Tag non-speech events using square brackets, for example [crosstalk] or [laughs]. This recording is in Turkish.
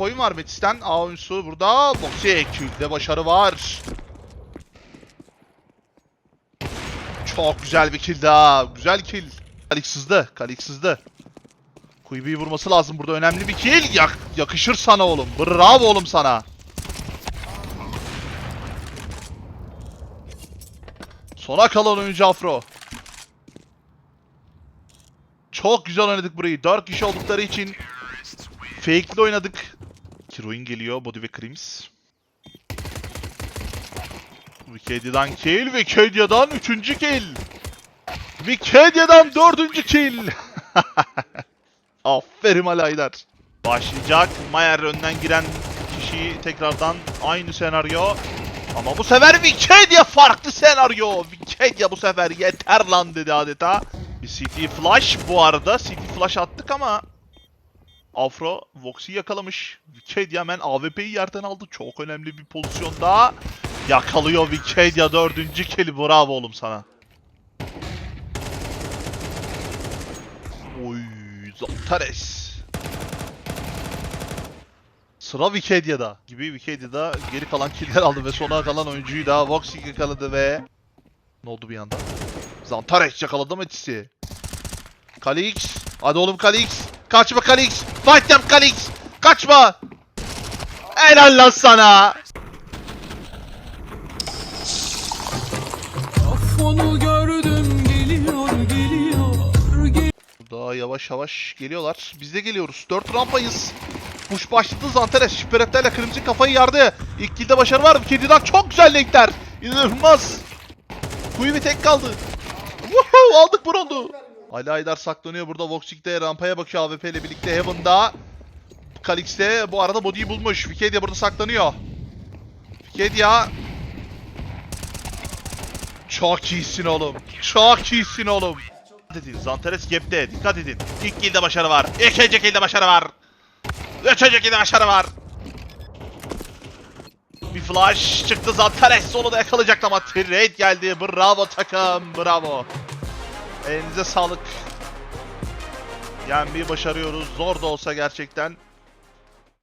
oyun var Metis'ten. A oyuncusu burada. Boxy Q'de başarı var. Çok güzel bir kill daha. Güzel kill. Kalik sızdı. Kalik sızdı. Kuybi'yi vurması lazım burada. Önemli bir kill. Yak yakışır sana oğlum. Bravo oğlum sana. Sona kalan oyuncu Afro. Çok güzel oynadık burayı. 4 kişi oldukları için fake'li oynadık. Kiroin geliyor. Body ve Krims. Wikedia'dan kill. Wikedia'dan 3. kill. Wikedia'dan 4. kill. [laughs] Aferin Alaydar. Başlayacak. Mayer önden giren kişiyi tekrardan aynı senaryo. Ama bu sefer Wikidia farklı senaryo. Wikidia bu sefer yeter lan dedi adeta. Bir CT flash bu arada. CT flash attık ama Afro Vox'i yakalamış. Wikidia hemen AWP'yi yerden aldı. Çok önemli bir pozisyonda. Yakalıyor Wikidia dördüncü kill. Bravo oğlum sana. Oy Zantares. Sıra Wikedia'da. Gibi Wikedia'da geri kalan killer aldı ve sona kalan oyuncuyu da Vox'i yakaladı ve... Ne oldu bir anda? Zantares yakaladı Metis'i. Kalix. Hadi oğlum Kalix. Kaçma Kalix. Fight them Kalix. Kaçma. Helal lan sana. Onu gördüm geliyor geliyor geliyor Daha yavaş yavaş geliyorlar. Biz de geliyoruz. 4 rampayız. Push başladı Zantares. Şiperetlerle kırmızı kafayı yardı. İlk kilde başarı var. Kediden çok güzel linkler. İnanılmaz. Kuyubi tek kaldı. Woohoo aldık brondu. Ali Aydar saklanıyor burada. Voxik de rampaya bakıyor AWP ile birlikte Heaven'da. Kalix de bu arada body'yi bulmuş. Vikedia burada saklanıyor. Vikedia. Çok iyisin oğlum. Çok iyisin oğlum. Dikkat edin. Zantares gap'te. Dikkat edin. İlk kill'de başarı var. İkinci kill'de başarı var. Üçüncü kill'de başarı var. Bir flash çıktı Zantares solu da yakalayacaktı ama trade geldi. Bravo takım. Bravo. Elinize sağlık. Yenmeyi başarıyoruz. Zor da olsa gerçekten.